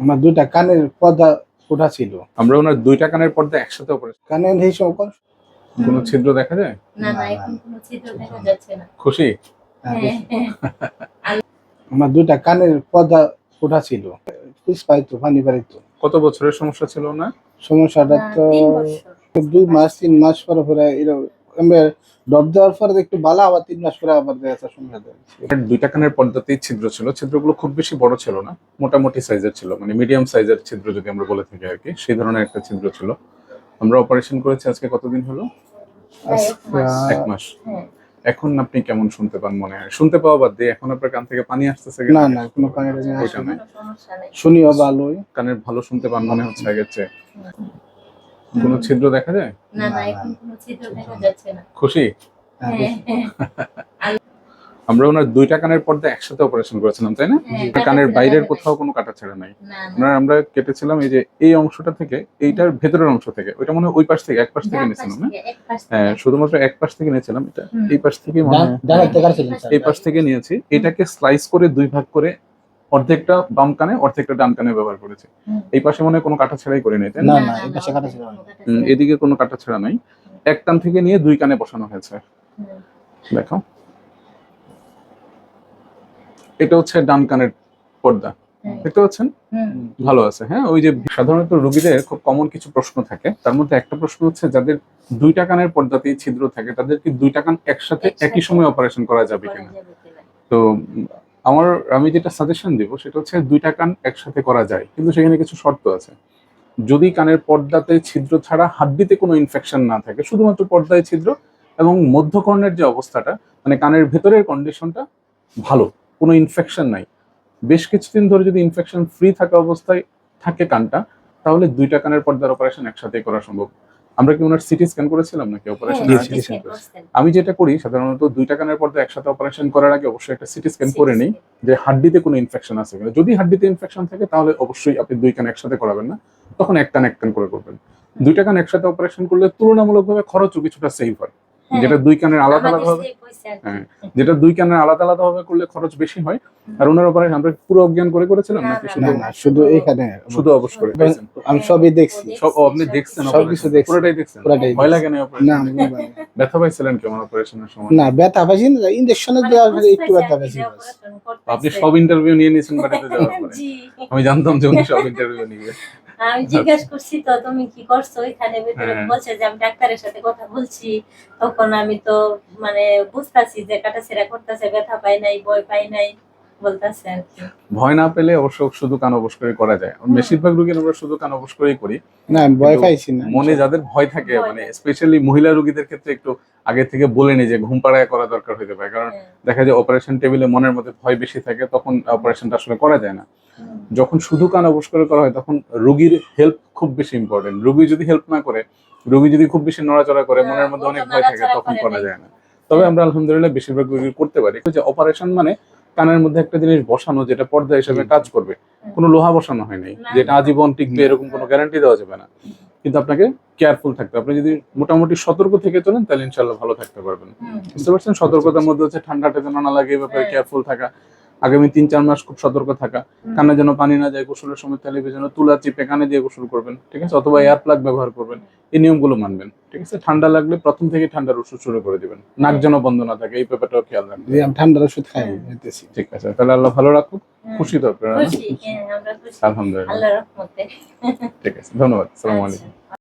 আমার দুইটা কানের পর্দা ওঠা ছিল। আমরা ওনার দুইটা কানের পর্দা একসাথে অপারেশন কানের এই সকল কোনো ছিদ্র দেখা যায়? না না এখন কোনো ছিদ্র দেখা যাচ্ছে না। খুশি? হ্যাঁ, হ্যাঁ। আমার দুইটা কানের পর্দা ওঠা ছিল। পুষ পাইতো পানি পাইতো। কত বছরের সমস্যা ছিল না সমস্যাটা তো দুই মাস তিন মাস পরে পরে এরকম ডব দেওয়ার পরে একটু ভালো আবার তিন মাস পরে আবার দেখা যাচ্ছে দেখা দুইটা কানের পর্দাতেই ছিদ্র ছিল। ছিদ্রগুলো খুব বেশি বড় ছিল না মোটামুটি সাইজের ছিল। মানে মিডিয়াম সাইজের ছিদ্র যদি আমরা বলে থাকি আর কি সেই ধরনের একটা ছিদ্র ছিল। আমরা অপারেশন করেছি আজকে কতদিন হলো? হ্যাঁ, এক মাস। হ্যাঁ। এখন আপনি কেমন শুনতে পান মনে হয়? শুনতে পাওয়া বাদ দিয়ে এখন আপনার কান থেকে পানি আসতেছে কি না না কোনো কানের শুনিও ভালোই। কানের ভালো শুনতে পান মনে হচ্ছে আগের চেয়ে। কোনো ছিদ্র দেখা যায়? না না এখন কোনো ছিদ্র দেখা যাচ্ছে না। খুশি? হ্যাঁ, হ্যাঁ। আমরা ওনার দুইটা কানের পর্দা একসাথে অপারেশন করেছিলাম তাই না? হ্যাঁ, কানের বাইরের কোথাও কোনো কাটা ছেঁড়া নাই। না না। আমরা কেটেছিলাম এই যে এই অংশটা থেকে এইটার ভেতরের অংশ থেকে। ওইটা মনে হয় ওই পাশ থেকে এক পাশ থেকে নিয়েছিলাম না। হ্যাঁ শুধুমাত্র এক পাশ থেকে নিয়েছিলাম এটা। এই পাশ থেকে মনে হয়। এই পাশ থেকে নিয়েছি। এটাকে স্লাইস করে দুই ভাগ করে অর্ধেকটা বাম কানে অর্ধেকটা ডান কানে ব্যবহার করেছি। এই পাশে মনে কোনো কাটা ছেড়াই করে নেই না? না, এই পাশে কাটা না। এদিকে কোনো কাটা ছেঁড়া নাই। এক কান থেকে নিয়ে দুই কানে বসানো হয়েছে। দেখো। এটা হচ্ছে ডান কানের পর্দা। দেখতে পাচ্ছেন? ভালো আছে হ্যাঁ? ওই যে সাধারণত রোগীদের খুব কমন কিছু প্রশ্ন থাকে। তার মধ্যে একটা প্রশ্ন হচ্ছে যাদের দুইটা কানের পর্দাতেই ছিদ্র থাকে তাদের কি দুইটা কান একসাথে একই সময় অপারেশন করা যাবে কিনা? তো আমার, আমি যেটা সাজেশন দিব সেটা হচ্ছে দুইটা কান একসাথে করা যায়, কিন্তু সেখানে কিছু শর্ত আছে। যদি কানের পর্দাতে ছিদ্র ছাড়া হাড্ডিতে কোনো ইনফেকশন না থাকে, শুধুমাত্র পর্দায় ছিদ্র এবং মধ্যকর্ণের যে অবস্থাটা মানে কানের ভেতরের কন্ডিশনটা ভালো, কোনো ইনফেকশন নাই। বেশ কিছুদিন ধরে যদি ইনফেকশন ফ্রি থাকা অবস্থায় থাকে কানটা, তাহলে দুইটা কানের পর্দার অপারেশন একসাথে করা সম্ভব। আমরা কি ওনার সিটি স্ক্যান করেছিলাম নাকি অপারেশন হ্যাঁ। আমি যেটা করি সাধারণত দুইটা কানের পর্দা একসাথে অপারেশন করার আগে অবশ্যই একটা সিটি স্ক্যান করে নিই যে হাড্ডিতে কোনো ইনফেকশন আছে কিনা। যদি হাড্ডিতে ইনফেকশন থাকে তাহলে অবশ্যই আপনি দুই কান একসাথে করাবেন না। তখন এক কান এক কান করে করবেন। দুইটা কান একসাথে অপারেশন করলে তুলনামূলকভাবে খরচও কিছুটা সেভ হ্যাঁ, যেটা দুই কানের আলাদা আলাদা হবে। কি। হ্যাঁ। যেটা দুই কানের আলাদা আলাদা ভাবে করলে খরচ বেশি হয়। আর ওনার অপারেশন আমরা পুরো অজ্ঞান করে করেছিলাম না, নাকি শুধু না শুধু এখানে। শুধু অবশ্য করে আমি সবই দেখছি। সব আপনি দেখছেন সব কিছু দেখছি। পুরোটাই দেখছেন? পুরোটাই ভয় লাগে না না আমি ব্যথা পাইছিলেন কেমন অপারেশনের সময়? না ব্যথা পাইছি না ইঞ্জেকশনের মানে দেওয়ার পরে একটু ব্যথা পাইছি। আপনি সব ইন্টারভিউ নিয়ে নিয়েছেন বাড়িতে যাওয়ার পরে। আমি জানতাম যে উনি সব ইন্টারভিউ নিবে আমি জিজ্ঞেস করছি তো তুমি কি করছ ওইখানে ভিতরে হ্যাঁ। বলছে যে আমি ডাক্তারের সাথে কথা বলছি। তখন আমি তো মানে বুঝতাছি যে কাটা ছেঁড়া করতেছে ব্যথা পাই নাই বই পাই নাই। বলতেছে আর কি। ভয় না পেলে অবশ্য শুধু কান অবশ করে করা যায়। বেশিরভাগ রোগীর আমরা শুধু কান অবশ করেই করি। না ভয় পাইছি না। মনে যাদের ভয় থাকে মানে স্পেশালি মহিলা রোগীদের ক্ষেত্রে একটু আগে থেকে বলে নি যে ঘুম পাড়ায় করা দরকার হতে পারে। কারণ হ্যাঁ। দেখা যায় অপারেশন টেবিলে মনের মধ্যে ভয় বেশি থাকে তখন অপারেশনটা আসলে করা যায় না। যখন শুধু কান অবশ করে করা হয় তখন রোগীর হেল্প খুব বেশি ইম্পর্টেন্ট রোগী যদি হেল্প না করে রোগী যদি খুব বেশি নড়াচড়া করে মনের মধ্যে অনেক ভয় থাকে তখন করা যায় না। তবে আমরা আলহামদুলিল্লাহ বেশিরভাগ রোগী করতে পারি। যে অপারেশন মানে কানের মধ্যে একটা জিনিস বসানো যেটা পর্দা হিসেবে কাজ করবে কোনো লোহা বসানো হয় নাই যেটা আজীবন টিকবে এরকম কোনো গ্যারান্টি দেওয়া যাবে না। কিন্তু আপনাকে কেয়ারফুল থাকতে আপনি যদি মোটামুটি সতর্ক থেকে চলেন তাহলে ইনশাল্লাহ ভালো থাকতে পারবেন। বুঝতে পারছেন? সতর্কতার মধ্যে হচ্ছে ঠান্ডাটা যেন না লাগে এই ব্যাপারে হ্যাঁ। কেয়ারফুল থাকা। আগামী তিন চার মাস খুব সতর্ক থাকা। কানে যেন পানি না যায় গোসলের সময় তাহলে যেন তুলা চিপে কানে দিয়ে গোসল করবেন ঠিক আছে? অথবা এয়ার প্লাগ ব্যবহার করবেন এই নিয়মগুলো মানবেন ঠিক আছে? ঠান্ডা লাগলে প্রথম থেকে ঠান্ডার ওষুধ শুরু করে দিবেন। নাক যেন বন্ধ না থাকে এই ব্যাপারটাও খেয়াল রাখবেন। আমি ঠান্ডার ওষুধ খাই নিতেছি। ঠিক আছে তাহলে আল্লাহ ভালো রাখুক। খুশি তো আপনারা? হ্যাঁ আমরা খুশি। আলহামদুলিল্লাহ। ঠিক আছে ধন্যবাদ। সালাম আলাইকুম। আচ্ছা।